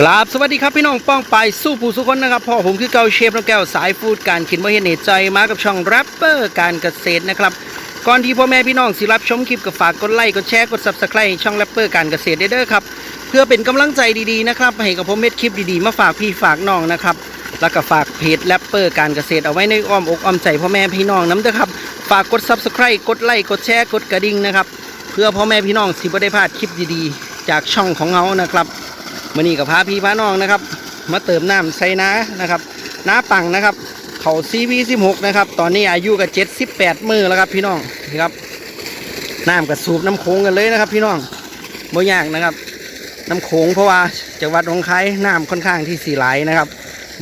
กราบสวัสดีครับพี่น้องป้องไปสู้ผู้สุคนนะครับพ่อผมคือเกาเชฟน้องแก้วสายฟูดการกินบ่เห็นเหตุใจมากับช่องแรปเปอร์การเกษตรนะครับก่อนที่พ่อแม่พี่น้องสิรับชมคลิปก็ฝากกดไลค์กดแชร์กด subscribe ช่องแรปเปอร์การเกษตรเด้อครับเพื่อเป็นกำลังใจดีๆนะครับให้กับผมเม็ดคลิปดีๆมาฝากพี่ฝากน้องนะครับแล้วก็ฝากเพจแรปเปอร์การเกษตรเอาไว้ในอ้อมอกอ้อมใจพ่อแม่พี่น้องน้ำเด้อครับฝากกด subscribe กดไลค์กดแชร์กดกระดิ่งนะครับเพื่อพ่อแม่พี่น้องสิบ่ได้พลาดคลิปดีๆ จากช่องของเรานะครับ มื่อนี้กับพาพี่พาน้องนะครับ มาเติมน้ำใส่น้านะครับ น้าปังนะครับ เขาซีวีสิบหกนะครับ ตอนนี้อายุกับเจ็ดสิบแปดมือแล้วครับพี่น้องนี่ครับน้ำกับสูบน้ำโขงกันเลยนะครับ พี่น้องบ่ยากนะครับ น้ำโขงเพราะว่าจังหวัดหนองคายน้ำค่อนข้างที่สีไหลนะครับ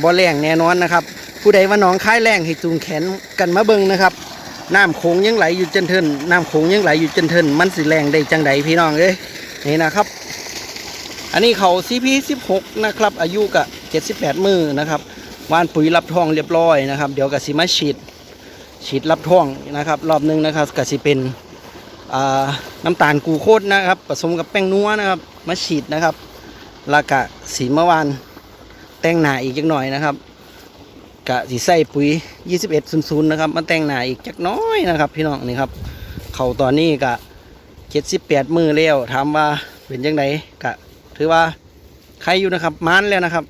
บ่แรงแน่นอนนะครับ ผู้ใดว่าหนองคายแรงให้จูงแขนกันมาเบิ่งนะครับน้ำโขงยังไหลอยู่จนเทินน้ำโขงยังไหลอยู่จนเทินมันสิแรงได้จังใดพี่น้องเอ้ยนี่นะครับ อันนี้เขา CP 16นะครับ อายุกะ78มือนะครับวานปุ๋ยรับทองเรียบร้อยนะครับ เดี๋ยวกะสิมาฉีดฉีดรับทองนะครับ รอบหนึงนะครับกะสิเป็นน้ำตาลกูโคตรนะครับ ผสมกับแป้งนัวนะครับ มาฉีดนะครับล้วกะสีเมื่อวานแต่งหนาอีกจักหน่อยนะครับกะสีใส่ปุ๋ย 2100นะครับมาแต่งหนาอีกจักน้อยนะครับ พี่น้องนี่ครับ เขาตอนนี้กะ78มือแล้วถามว่าเป็นยังไงกะ ถือว่าใครอยู่นะครับมันแล้วนะครับ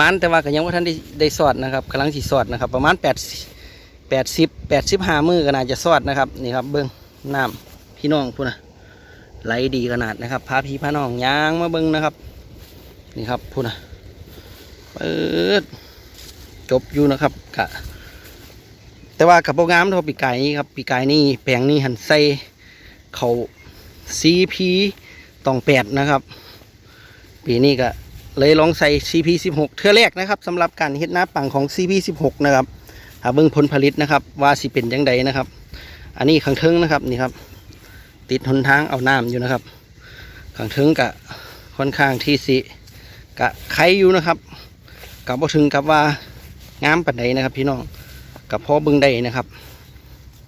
มันแต่ว่าก็ยังว่าท่านได้ได้สอดนะครับกำลังสีสอดนะครับ ประมาณ8 80 85มือก็น่าจะสอดนะครับนี่ครับเบิ้งน้ำพี่น้องพูนะไหลดีขนาดนะครับพาพี่พาน้องย่างมาเบิ้งนะครับ นี่ครับพูนะเปิดจบอยู่นะครับกะแต่ว่ากับโปรงามเท่าปีกไก่นี่ครับปีกไก่นี่แปลงนี่หันใส่เขาซีพี ต้องแปดนะครับ ปีนี้ก็เลยลองใส่ CP16 เทื่อแรกนะครับสำหรับการเฮ็ดหน้าปังของ CP16 นะครับหาเบิ่งผลผลิตนะครับ ว่าสิเป็นยังไงนะครับ อันนี้ขังเทิงนะครับนี่ครับ ติดหนทางเอาน้ำอยู่นะครับขังเทิงกะค่อนข้างที่สิกะไข่อยู่นะครับกับบ่ถึงกับว่างามปันใดนะครับ พี่น้องกับพ่อเบิ่งได้นะครับ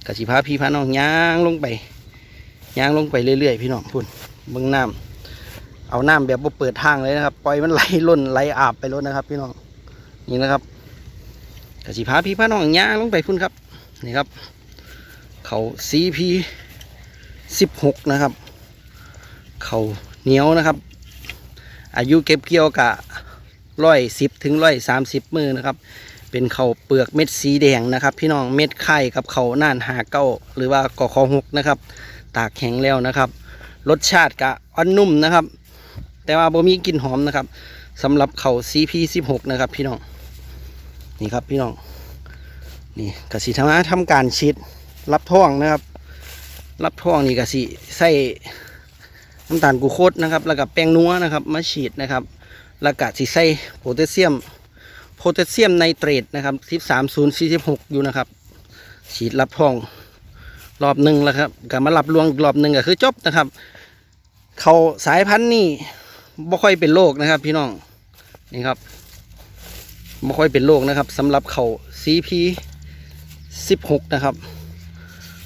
กะสิพาพี่พาน้องย่างลงไปย่างลงไปเรื่อยๆพี่น้องพุ่น เบิ่งน้ำเอาน้ำแบบบ่เปิดทางเลยนะครับ ปล่อยมันไหลล่นไหลอาบไปรถนะครับ พี่น้องนี่นะครับกสิพาพี่พาน้องย่างลงไปพุ่นครับ นี่ครับ เขา CP 16นะครับ เขาเหนียวนะครับ อายุเก็บเกี่ยวกะร้อยสิบถึงร้อยสามสิบมือนะครับ เป็นเขาเปลือกเม็ดสีแดงนะครับ พี่น้องเม็ดไข่กับเขาน่านหาเก้าหรือว่ากอคอหกนะครับ ตากแข็งแล้วนะครับ รสชาติกะอ่อนนุ่มนะครับ แต่ว่าบ่มีกลิ่นหอมนะครับสำหรับเขา CP16 นะครับพี่น้องนี่ครับพี่น้องนี่กสิทำทำการฉีดรับท่องนะครับ รับท่องนี่กสิใส่น้ำตาลกูโคสนะครับ แล้วก็แป้งนัวนะครับมาฉีดนะครับ แล้วก็สิใส่โพแทสเซียมโพแทสเซียมไนเตรตนะครับ 13046 อยู่นะครับ ฉีดรับท่อง รอบหนึ่งแล้วครับก็มารับรวงรอบหนึ่งก็คือจบนะครับ เขาสายพันธุ์นี่บ่ค่อยเป็นโรคนะครับ พี่น้องนี่ครับบ่ค่อยเป็นโรคนะครับสำหรับเขา CP 16นะครับ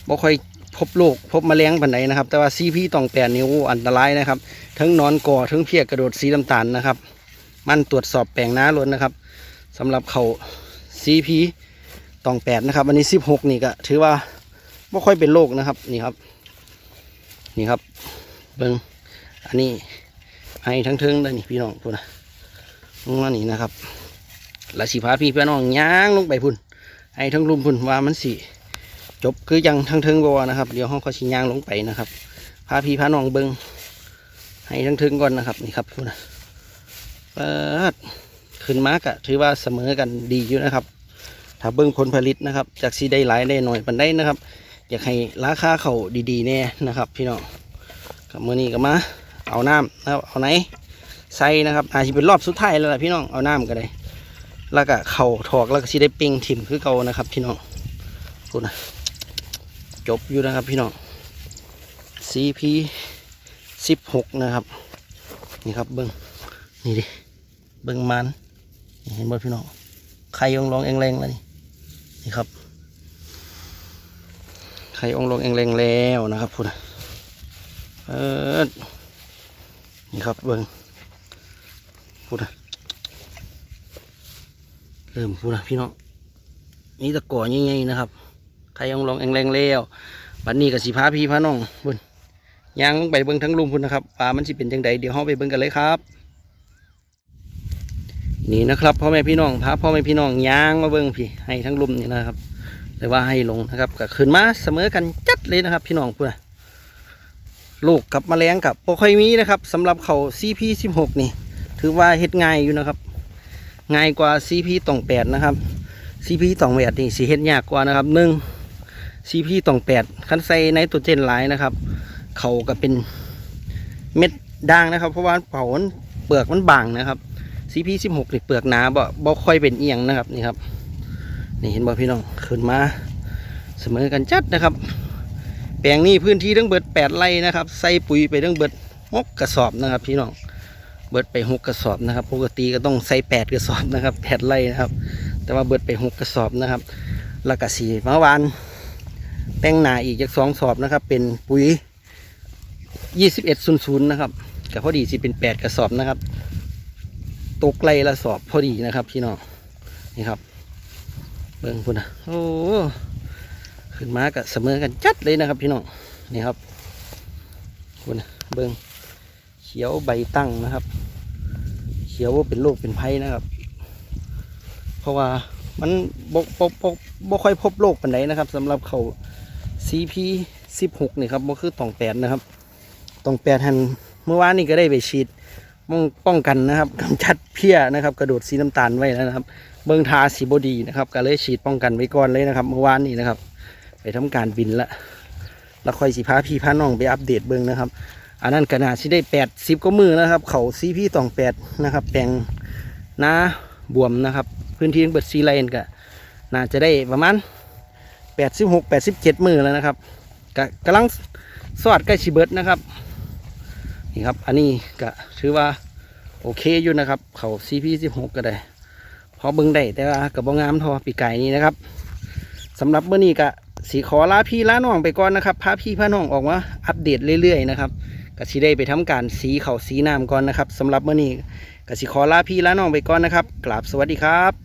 บ่ค่อยพบโรคพบแมลงปันใดนะครับ แต่ว่า CP ต้องแปดนิ้วอันตรายนะครับ ทั้งนอนก่อทั้งเพียกกระโดดสีน้ำตาลนะครับ มันตรวจสอบแปลงน้าล้วนนะครับสำหรับเขา CP ต้องแปดนะครับ อันนี้16นี่ก็ถือว่า บ่ค่อยเป็นโรคนะครับ นี่ครับ นี่ครับ เบิ้งอันนี้ให้ทั้งเทิงเลยนี่พี่น้องพุ่นนะลงมานี่นะครับแล้วสีพาพี่พี่น้องย่างลงไปพุ่นให้ทั้งรุมพุ่นว่ามันสิจบคือยังทั้งเทิงบัวนะครับเดี๋ยวห้องเขาชิย่างลงไปนะครับพาพี่พาน้องเบิ้งให้ทั้งเทิงก่อนนะครับนี่ครับพุ่นนะเปิดขึ้นมากะถือว่าเสมอกันดีอยู่นะครับ ถ้าเบิ้งผลผลิตนะครับ จากสีได้หลายได้หน่อยปันได้นะครับ อยากให้ราคาเขาดีๆแน่นะครับ พี่น้องกับมือนี้ก็มา เอาน้ำนะครับเอาไหนใส่นะครับอาจจะเป็นรอบสุดท้ายแล้วล่ะพี่น้องเอาน้ำก็ได้แล้วก็เข่าถอกแล้วก็สิได้ปิงถิ่มคือเก่านะครับ พี่น้องพูนะจบอยู่นะครับพี่น้อง CP สิบหกนะครับนี่ครับเบิ้งนี่ดิเบิ้งมันเห็นบ่พี่น้องไข่องลองเองแรงแล้วนี่นี่ครับ ไข่องลงเองแรงแล้วนะครับพูดนะเออนี่ครับเบิ้งพูดนะเริ่มพูดนะพี่น้องนี่ตะก่อใหญ่ๆนะครับใครยังลงแองแรงเลี้ยวบัดนนี้กับสีพาพี่พาน้องบุญยางลงไปเบิ้งทั้งลุมพุ่นนะครับป่ามันสิเป็นจังใดเดี๋ยวเราไปเบิ้งกันเลยครับนี่นะครับพ่อแม่พี่น้องพาพ่อแม่พี่น้องยางมาเบิ้งพี่ให้ทั้งลุมนี่นะครับ แต่ว่าให้ลงนะครับก็ขึ้นมาเสมอกันจัดเลยนะครับ พี่น้องเพื่อนลูกกับมแมลงกับโปค่อยมีนะครับสำหรับเขา CP16 นี่ ถือว่าเฮ็ดง่ายอยู่นะครับ ง่ายกว่า CP ตองแปดนะครับ CP ตองแปดนี่สิเฮ็ดยากกว่านะครับหนึ่ง CP ตองแปดคันใส่ไนโตรเจนหลายนะครับ เขาก็เป็นเม็ดด่างนะครับ เพราะว่าเผามันเปลือกมันบางนะครับ CP 16นี่เปลือกหนาบ่บ่ค่อยเป็นเอียงนะครับนี่ครับ นี่เห็นบ่พี่น้องขึ้นมาเสมอกันจัดนะครับ แปลงนี้พื้นที่ทั้งเบิดแปดไร่นะครับ ใส่ปุ๋ยไปทั้งเบิดหกกระสอบนะครับ พี่น้องเบิดไปหกกระสอบนะครับ ปกติก็ต้องใส่แปดกระสอบนะครับแปดไร่นะครับ แต่ว่าเบิดไปหกกระสอบนะครับแล้วก็สีเมื่อวานแต่งหนาอีกจากสองสอบนะครับ เป็นปุ๋ยยี่สิบเอ็ดศูนย์ศูนย์นะครับก็พอดีสิเป็นแปดกระสอบนะครับตกไล่ละสอบพอดีนะครับ พี่น้องนี่ครับ เบิ่งพุ่นนะโอ้ขึ้นมากับเสมอกันจัดเลยนะครับ พี่น้องนี่ครับพุ่นนะเบิ่งเขียวใบตั้งนะครับ เขียวว่าเป็นโรคเป็นภัยนะครับ เพราะว่ามันบกบกบกบ่ค่อยพบโรคปันไดนะครับสำหรับเขา CP 16นี่ครับบ่คือตองแปดนะครับตองแปดหันเมื่อวานนี้ก็ได้ไปฉีด ป้องป้องกันนะครับกำจัดเพี้ยนะครับ กระโดดสีน้ำตาลไว้แล้วนะครับ เบิ้องทาสีบดีนะครับก็เลยฉีดป้องกันไว้ก่อนเลยนะครับ เมื่อวานนี้นะครับ ไปทำการบินละแล้วค่อยสีพาพี่พาน้องไปอัปเดตเบิ้องนะครับ อันนั้นขนาดที่ได้แปดสิบก็มือนะครับ เขาซีพี่ตองแปดนะครับแปลงนาบวมนะครับ พื้นที่เบิดซีไลน์ก็น่าจะได้ประมาณแปดสิบหกแปดสิบเจ็ดมือแล้วนะครับกะกำลังสวัสดใกล้ชีเบิดนะครับ นี่ครับ อันนี้ก็ถือว่าโอเคอยู่นะครับ เขา CP16 ก็ได้ พอเบิ่งได้แต่ว่ากับบงามทอปีไก่นี้นะครับสำหรับเมื่อนี้ก็สีขอลาพี่ลาน้องไปก่อนนะครับพาพี่พาน้องออกมาอัปเดตเรื่อยๆนะครับก็สิได้ไปทำการสีเขาสีน้ำก่อนนะครับสำหรับเมื่อนี้ก็สิขอลาพี่ลาน้องไปก่อนนะครับกราบสวัสดีครับ